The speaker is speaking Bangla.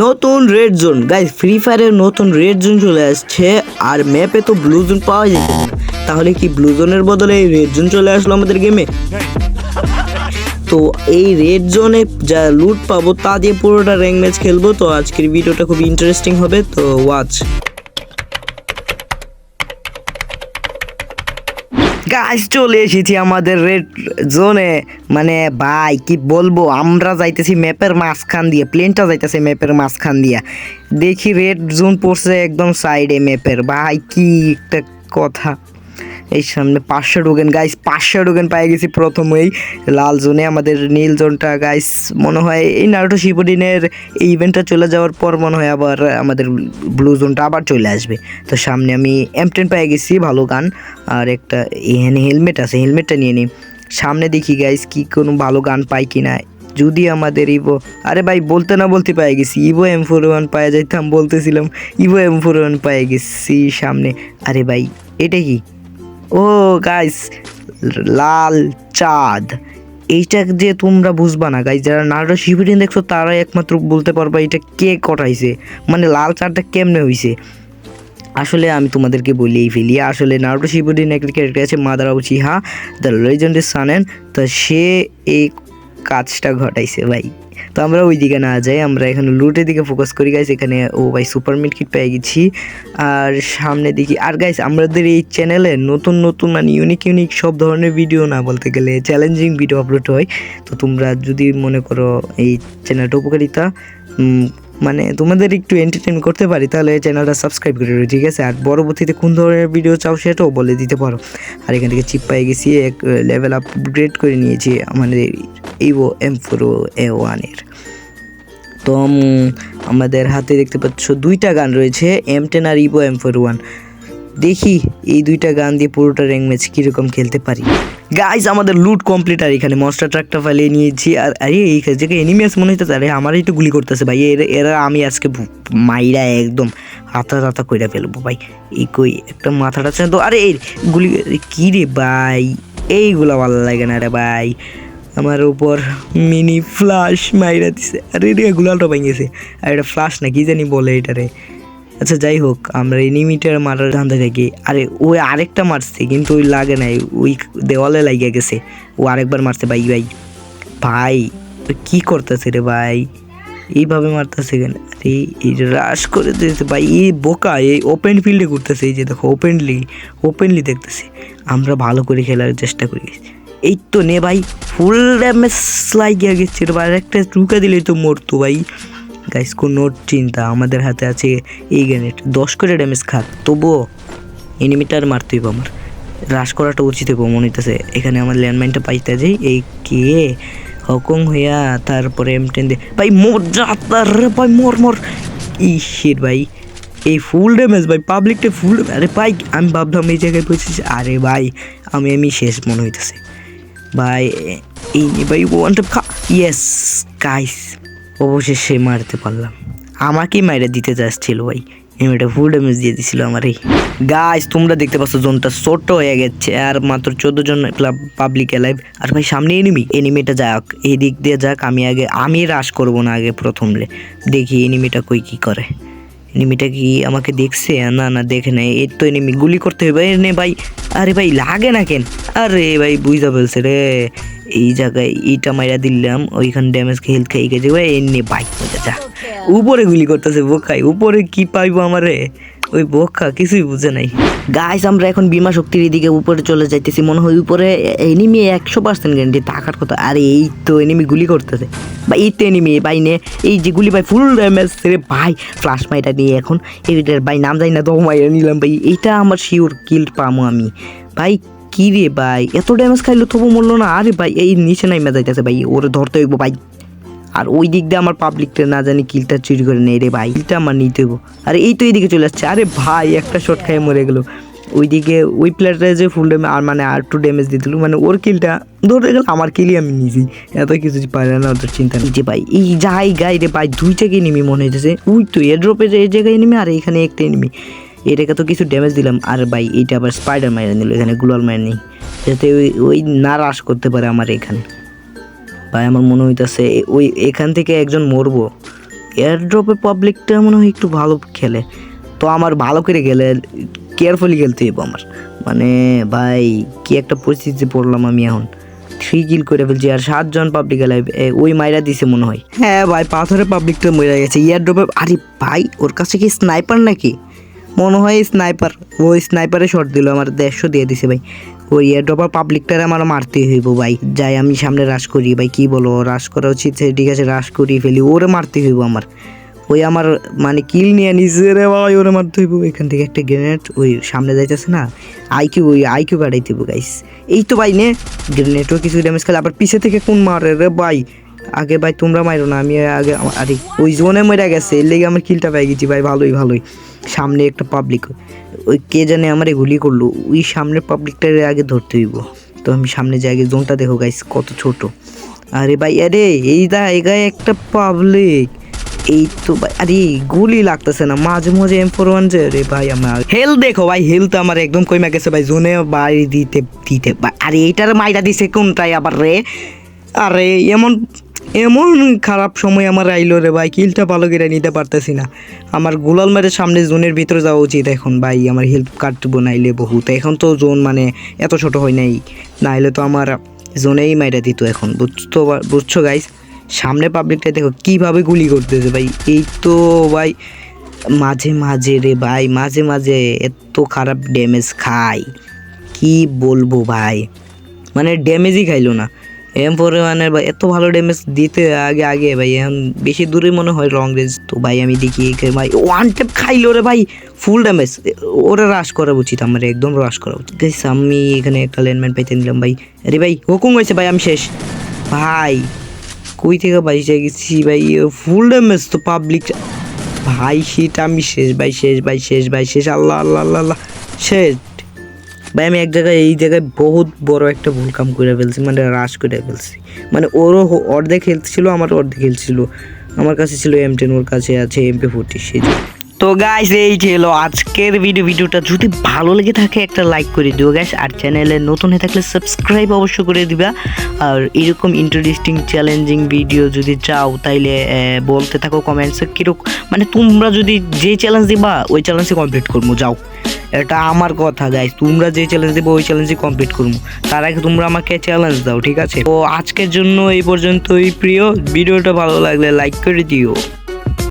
নতুন রেড জোন গাইজ ফ্রি ফায়ারের নতুন রেড জোন চলে আসছে, আর ম্যাপে তো ব্লু জোন পাওয়া যেত। তাহলে কি ব্লু জোনের বদলে রেড জোন চলে আসলো আমাদের গেমে তো এই রেড জোনে যা লুট পাবো, তা দিয়ে পুরোটা র্যাঙ্ক ম্যাচ খেলব। তো আজকের ভিডিওটা খুব ইন্টারেস্টিং হবে, তো ওয়াচ গাইস চলে এসেছি আমাদের রেড জোনে মানে ভাই, কি বলব? আমরা যাইতেছি ম্যাপের মাঝখান দিয়ে প্লেনটা যাইতেছে ম্যাপের মাঝখান দিয়ে। দেখি রেড জোন পড়ছে একদম সাইডে ম্যাপের ভাই, কি একটা কথা। এই সামনে পাঁচশো টোকেন গাইস পাঁচশো টোকেন পেয়ে গেছি প্রথমেই লাল জোনে। আমাদের নীল জোনটা গাইস মনে হয় এই নারুটো শিবুডিনের এই ইভেন্টটা চলে যাওয়ার পর মনে হয় আবার আমাদের ব্লু জোনটা আবার চলে আসবে। তো সামনে আমি এম টেন পেয়ে গেছি, ভালো গান। আর একটা এখানে হেলমেট আছে হেলমেটটা নিয়ে নিই। সামনে দেখি গাইস কি কোনো ভালো গান পাই কি না যদি আমাদের ইভো আরে ভাই, বলতে না বলতে পেয়ে গেছি। ইভো এম ফোর ওয়ান পায়ে যাইতাম, বলতেছিলাম ইভো এম ফোর ওয়ান পেয়ে গেছি সামনে। আরে ভাই, এটা কি? ও গাইস লাল চাঁদ। এইটা যে তোমরা বুঝবা না গাইস যারা নারুটো শিবিরিন দেখছ, তারাই একমাত্র বলতে পারবা এটা কে কটাইছে মানে লাল চাঁদটা কেমনে হইছে। আসলে আমি তোমাদেরকে বলেই ফেলি, আসলে নারুটো শিবুডিন একটা ক্যারেক্টার আছে মাদার উচিহা দ্য লেজেন্ডের সানেন তা সে এই কাজটা ঘটাইছে ভাই। তো আমরা ওই দিকে না যাই, আমরা এখানে লুটের দিকে ফোকাস করি গাইস এখানে, ও ভাই সুপার কিট পেয়ে গেছি। আর সামনে দেখি, আর গাইস আমাদের এই চ্যানেলে নতুন নতুন মানে ইউনিক ইউনিক সব ধরনের ভিডিও না বলতে গেলে চ্যালেঞ্জিং ভিডিও আপলোড হয়। তো তোমরা যদি মনে করো এই চ্যানেলটা উপকারিতা মানে তোমাদের একটু এন্টারটেন করতে পারি, তাহলে চ্যানেলটা সাবস্ক্রাইব করে দিও, ঠিক আছে? আর পরবর্তীতে কোন ধরনের ভিডিও চাও সেটাও বলে দিতে পারো। আর এখান থেকে চিপ পেয়ে গেছি, এক লেভেল আপগ্রেড করে নিয়েছি আমাদের ইভো এম ফোর এ ওয়ানের তো আমাদের হাতে দেখতে পাচ্ছ দুইটা গান রয়েছে এম টেন আর ইভো এম ফোর ওয়ান দেখি এই দুইটা গান দিয়ে পুরোটা র্যাঙ্ক ম্যাচ কীরকম খেলতে পারি। গাইজ আমাদের লুট কমপ্লিট আর এখানে মনস্টার ট্রাকটা ফালিয়ে নিয়েছি। আর আরে, এই জায়গায় এনিমি আছে মনে হইতেছে, আরে আমারই তো গুলি করতেছে ভাই। এরা এরা আমি আজকে মাইরা একদম হাতা হাতা কইরা ফেলব ভাই। এই কই, একটা মাথাটা তো, আরে এই গুলি কী রে ভাই? এইগুলো ভালো লাগে না রে ভাই। আমার উপর মিনি ফ্লাশ মাইরা দিছে। আরে রে গুলালটা ভেঙেছে। আর এটা ফ্লাশ না, কি জানি বলে এটারে। আচ্ছা যাই হোক, আমরা এনিমিটার মারার ধান্দা থাকি। আরে ওই আরেকটা মারছে, কিন্তু ওই লাগে নাই, ওই দেওয়ালে লাগিয়ে গেছে। ও আরেকবার মারছে, ভাই ভাই। ভাই, তো কি করতেছে রে ভাই? এইভাবে মারতেছে কেন? আরে, এই রাশ করে দিতেছে, ভাই, এই বোকা, এই ওপেন ফিল্ডে ঘুরতেছে, এই যে দেখো ওপেনলি ওপেনলি দেখতেছে। আমরা ভালো করে খেলার চেষ্টা করি। এই তো নে ভাই ফুল ড্যামেজ লাগিয়ে গেছে রে ভাই একটা টুকা দিলেই তো মরতো ভাই। গাইস কোনো চিন্তা, আমাদের হাতে আছে এই গ্রেনেড দশ করে ড্যামেজ খাক তবুও এনিমিটার মারতে হইব আমার। রাশ করাটা উচিত হইব মনে হইতেছে। এখানে আমার ল্যান্ডমাইনটা পাইতে যাই এই কে? হকং হইয়া তারপরে এম টেন দিয়ে ভাই, মোর যাতার ভাই, মোর মোর। ইসের ভাই। এই ফুল ড্যামেজ ভাই পাবলিকটা ফুল আরে ভাই, আমি ভাবলাম এই জায়গায় পৌঁছেছি আরে ভাই, আমি আমি শেষ মনে হইতেছে। ভাই, এই ভাই ওয়ান ট্যাপ খা। ইয়েস গাইস অবশেষে মারতে পারলাম। আমাকেই মাইরে দিতে যাচ্ছিল ভাই। এমনিটা ফুল ড্যামেজ দিয়ে দিছিল আমার। এই গাইস তোমরা দেখতে পাচ্ছ জোনটা ছোট হয়ে গেছে, আর মাত্র চোদ্দ জন পাবলিক এলাইভ আর ভাই, সামনে এনিমি এনিমিটা যাক, এই দিক দিয়ে যাক, আমি আগে, আমি রাশ করব না আগে প্রথমলে দেখি এনিমিটা কই কি করে। এনিমিটা কি আমাকে দেখছে? না না, দেখে নাই। এর তো এনিমি গুলি করতে হবে। নে ভাই। আরে ভাই, লাগে না কেন? আরে ভাই, বুঝতে ফেলছে রে। এই জায়গায় এইটা মাইরা দিলাম, ওইখানে ড্যামেজ হেলথ খেয়ে গেছে। ভাই এনে বাইক যা উপরে গুলি করতেছে বোকাই, উপরে কি পাইবো আমারে? ওই বোকা কিছুই বুঝে নাই। গাইস আমরা এখন বিমা শক্তির এদিকে উপরে চলে যাইতেছি। মনে হয় উপরে এনিমি একশো পার্সেন্ট গ্যারান্টি থাকার কথা। আরে এই তো এনিমি গুলি করতেছে। বা এই তো এনিমি ভাই নে, এই যে গুলি ভাই ফুল ড্যামেজ রে ভাই। ফ্লাশ মাইটা নিয়ে এখন এইটার ভাই, নাম জানি না, তো মাইরা নিলাম ভাই। এইটা আমার শিওর কিল পামো আমি। ভাই কি রে ভাই? এত ড্যামেজ খাইলো, তবু মরলো না। আরে ভাই, এই নিচে নাই যাইতেছে ভাই, ওরে ধরতে হইব ভাই। আর ওই দিক দিয়ে আমার পাবলিকটা না জানি কিলটা চুরি করে নেই রে ভাই। কিলটা আমার নিতে হইব। আরে এই তো এইদিকে চলে আসছে। আরে ভাই, একটা শট খাই মরে গেল। ওইদিকে ওই প্লেয়ারটা যে ফুল ড্যামেজ আর মানে আর টু ড্যামেজ দিয়ে দিল। মানে ওর কিলটা ধরে গেল আমার কিলই আমি নিয়েছি এত কিছু পারে না ওদের চিন্তা নেই। যে ভাই, এই যাই গাই রে ভাই দুইটাকে নেমি মনে হইতেছে। ওই তো এয়ার ড্রপের এই জায়গায় নেমে, আর এখানে একটা নেমি। এটাকে তো কিছু ড্যামেজ দিলাম। আর ভাই এইটা আবার স্পাইডার মাইরা নিল, এখানে গ্লোয়াল মাইর নেই। যাতে ওই ওই না রাশ করতে পারে আমার এখানে। ভাই, আমার মনে হইতেছে ওই এখান থেকে একজন মরবো। এয়ার ড্রপের পাবলিকটা মনে হয় একটু ভালো খেলে। তো আমার ভালো করে গেলে কেয়ারফুলি খেলতে হইব আমার। মানে ভাই, কি একটা পরিস্থিতিতে পড়লাম আমি এখন। থ্রি কিল করে ফেলছি, আর সাতজন পাবলিক লাইভ ওই মাইরা দিছে মনে হয়। হ্যাঁ ভাই, পাথরের পাবলিকটা মরে গেছে। ইয়ার ড্রপে আরে ভাই, ওর কাছে কি স্নাইপার নাকি? মনে হয় স্নাইপার ওই স্নাইপারে শট দিল, আমার দেড়শো দিয়ে দিছে ভাই। ওই ইয়ার ড্রপার পাবলিকটারে আমার মারতে হইব ভাই। যাই, আমি সামনে রাশ করি ভাই, কি বলো? রাশ করা উচিত ঠিক আছে রাশ করি ফেলি, ওরে মারতে হইব আমার। ওই আমার মানে কিল নিয়ে নিজে রে ভাই, ওরে মারতে হইব। এখান থেকে একটা গ্রেনেড ওই সামনে যাইতেছে না আইকিউ ওই আইকিউ কাটাইতে হইব গাইস এই তো ভাই, নে। গ্রেনেডও কিছু ড্যামেজ খেলে, আবার পিছে থেকে কোন মারে রে ভাই? আগে ভাই, তোমরা মারো না, আমি আগে, আরে, ওই জোনে মরে গেছে, এর লেগে আমার কিলটা পেয়ে গেছি ভাই, ভালোই ভালোই। সামনে একটা পাবলিক ওই কে জানে আমার গুলি করল, ওই সামনের পাবলিকটার আগে ধরতে হইব। তো আমি সামনে আগে জোনটা দেখো গাইস কত ছোট। আরে ভাই, আরে, এই দা এগায় একটা পাবলিক এই তো ভাই, আরে, গুলি লাগতেছে না, মাঝে মাঝে এম ফোর ওয়ান যে রে ভাই, আমার হেল দেখো ভাই হেল তো আমার একদম কইমা গেছে ভাই জোনে বাড়ি দিতে দিতে আরে, এইটার মাইরা দিছে কোনটাই আবার রে? আরে, এমন এমন খারাপ সময় আমার আইলো রে ভাই, কিলটা ভালো করে নিতে পারতেছি না। আমার গোলাল মেরে সামনে জোনের ভিতরে যাওয়া উচিত এখন ভাই, আমার হেল্প কাটবো নাইলে বহুত। এখন তো জোন মানে এত ছোট হয় নাই, নাইলে তো আমার জোনেই মাইরা দিত এখন। বুঝতো বুঝছ গাইস সামনে পাবলিকটা দেখো কীভাবে গুলি করতেছে ভাই, এই তো ভাই, মাঝে মাঝে রে ভাই, মাঝে মাঝে এত খারাপ ড্যামেজ খাই। কি বলব ভাই? মানে ড্যামেজই খাইলো না। এম মানে ভাই, এত ভালো ড্যামেজ দিতে আগে আগে ভাই, এখন বেশি দূরে মনে হয় লং রেঞ্জ তো ভাই আমি দেখি ভাই ওয়ান টেপ খাইলো রে ভাই ফুল ড্যামেজ ওরা রাশ করা উচিত, আমার একদম রাশ করা উচিত। আমি এখানে একটা ল্যান্ডম্যান পাইতে নিলাম ভাই। আরে ভাই, হুকুম হয়েছে ভাই, আমি শেষ। ভাই, কই থেকে বাইসে গেছি ভাই ফুল ড্যামেজ তো পাবলিক ভাই শীত আমি শেষ, ভাই শেষ ভাই শেষ ভাই, শেষ, আল্লাহ আল্লাহ আল্লাহ আল্লাহ, শেষ। ভাই, আমি এক জায়গায়, এই জায়গায় বহুত বড় একটা ভুল কাম করে ফেলছি মানে রাশ করে ফেলছি। মানে ওরও অর্ধেক হেলথ ছিল, আমার অর্ধেক হেলথ ছিল। আমার কাছে ছিল এম টেন ওর কাছে আছে এমপি ফোরটি সেই তো গাইস এই ছিল আজকের ভিডিও ভিডিওটা যদি ভালো লেগে থাকে, একটা লাইক করে দিও গাইস আর চ্যানেলে নতুন হয়ে থাকলে সাবস্ক্রাইব অবশ্য করে দিবা। আর এরকম ইন্টারেস্টিং চ্যালেঞ্জিং ভিডিও যদি চাও, তাইলে বলতে থাকো কমেন্টসে কীরকম মানে তোমরা যদি যে চ্যালেঞ্জ দিবা, ওই চ্যালেঞ্জে কমপ্লিট করব, যাও। এটা আমার কথা যাই তোমরা যে চ্যালেঞ্জ দেবো, ওই চ্যালেঞ্জই কমপ্লিট করব। তার আগে তোমরা আমাকে চ্যালেঞ্জ দাও, ঠিক আছে? তো আজকের জন্য এই পর্যন্তই, প্রিয়। ভিডিওটা ভালো লাগলে লাইক করে দিও।